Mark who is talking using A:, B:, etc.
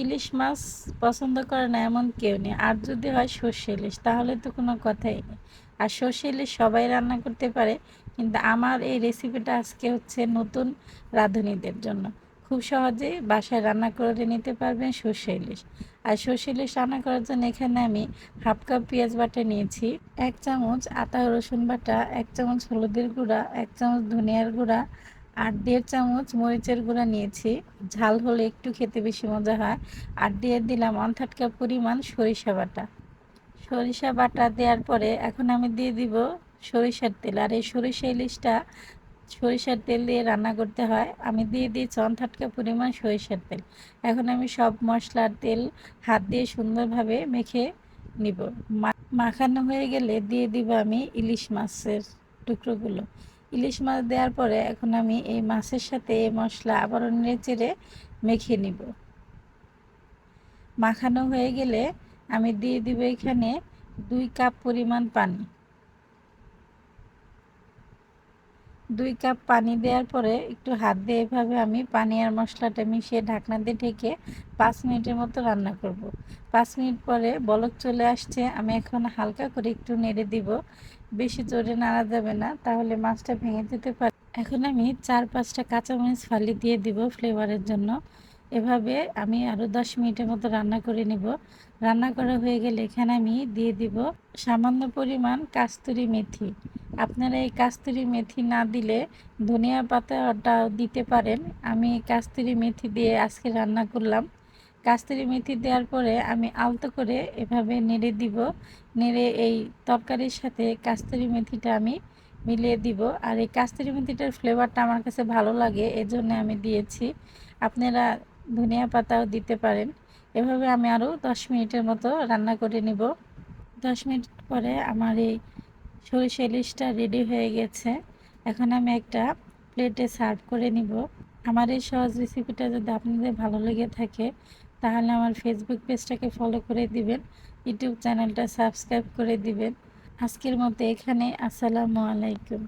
A: ইলিশ মাছ পছন্দ করে না এমন কেউ নেই। আর যদি হয় সর্ষে ইলিশ, তাহলে তো কোনো কথাই নেই। আর সর্ষে ইলিশ সবাই রান্না করতে পারে, কিন্তু আমার এই রেসিপিটা আজকে হচ্ছে নতুন রাঁধুনিদের জন্য। খুব সহজেই বাসায় রান্না করে নিতে পারবেন সর্ষে ইলিশ। আর সর্ষে ইলিশ রান্না করার জন্য এখানে আমি হাফ কাপ পেঁয়াজ বাটা নিয়েছি, এক চামচ আদা রসুন বাটা, এক চামচ হলুদের গুঁড়া, এক চামচ ধনিয়ার গুঁড়া আর দেড় চামচ মরিচের গুঁড়া নিয়েছি। ঝাল হলে একটু খেতে বেশি মজা হয়। আর দিয়ে দিলাম অনথাটকা পরিমাণ সরিষা বাটা। সরিষা বাটা দেওয়ার পরে এখন আমি দিয়ে দিব সরিষার তেল। আর এই সরিষা ইলিশটা সরিষার তেল দিয়ে রান্না করতে হয়। আমি দিয়ে দিয়েছি অনথাটকা পরিমাণ সরিষার তেল। এখন আমি সব মশলার তেল হাত দিয়ে সুন্দরভাবে মেখে নিব। মাখানো হয়ে গেলে দিয়ে দিব আমি ইলিশ মাছের টুকরোগুলো। ইলিশ মাছ দেওয়ার পরে এখন আমি এই মাছের সাথে এই মশলা আবারও নেড়ে চেড়ে মেখে নিব। মাখানো হয়ে গেলে আমি দিয়ে দিব এখানে দুই কাপ পরিমাণ পানি। দুই কাপ পানি দেওয়ার পরে একটু হাত দিয়ে এভাবে আমি পানি আর মশলাটা মিশিয়ে ঢাকনা দিয়ে ঢেকে পাঁচ মিনিটের মতো রান্না করব। পাঁচ মিনিট পরে বলক চলে আসছে, আমি এখন হালকা করে একটু নেড়ে দিব। বেশি জোরে নাড়া যাবে না, তাহলে মাছটা ভেঙে যেতে পারে এখন আমি চার পাঁচটা কাঁচামরিচ ফালি দিয়ে দিব ফ্লেভারের জন্য। এভাবে আমি আরও দশ মিনিটের মতো রান্না করে নিব। রান্না করা হয়ে গেলে এখানে আমি দিয়ে দিব সামান্য পরিমাণ কাস্তুরি মেথি। আপনারা এই কাস্তুরি মেথি না দিলে ধনিয়া পাতাটা দিতে পারেন। আমি কাস্তুরি মেথি দিয়ে আজকে রান্না করলাম। কাস্তুরি মেথি দেওয়ার পরে আমি আলতো করে এভাবে নেড়ে দিব। নেড়ে এই তরকারির সাথে কাস্তুরি মেথিটা আমি মিলিয়ে দিব। আর এই কাস্তুরি মেথিটার ফ্লেভারটা আমার কাছে ভালো লাগে, এজন্য আমি দিয়েছি। আপনারা ধনিয়া পাতাও দিতে পারেন। এভাবে আমি আরও দশ মিনিটের মতো রান্না করে নিব। দশ মিনিট পরে আমার এই সরিষা ইলিশটা রেডি হয়ে গেছে। এখন আমি একটা প্লেটে সার্ভ করে নিব। আমার এই সহজ রেসিপিটা যদি আপনাদের ভালো লেগে থাকে, তাহলে আমার ফেসবুক পেজটাকে ফলো করে দিবেন ইউটিউব চ্যানেলটা সাবস্ক্রাইব করে দিবেন। আজকের মতো এখানে আসসালামু আলাইকুম।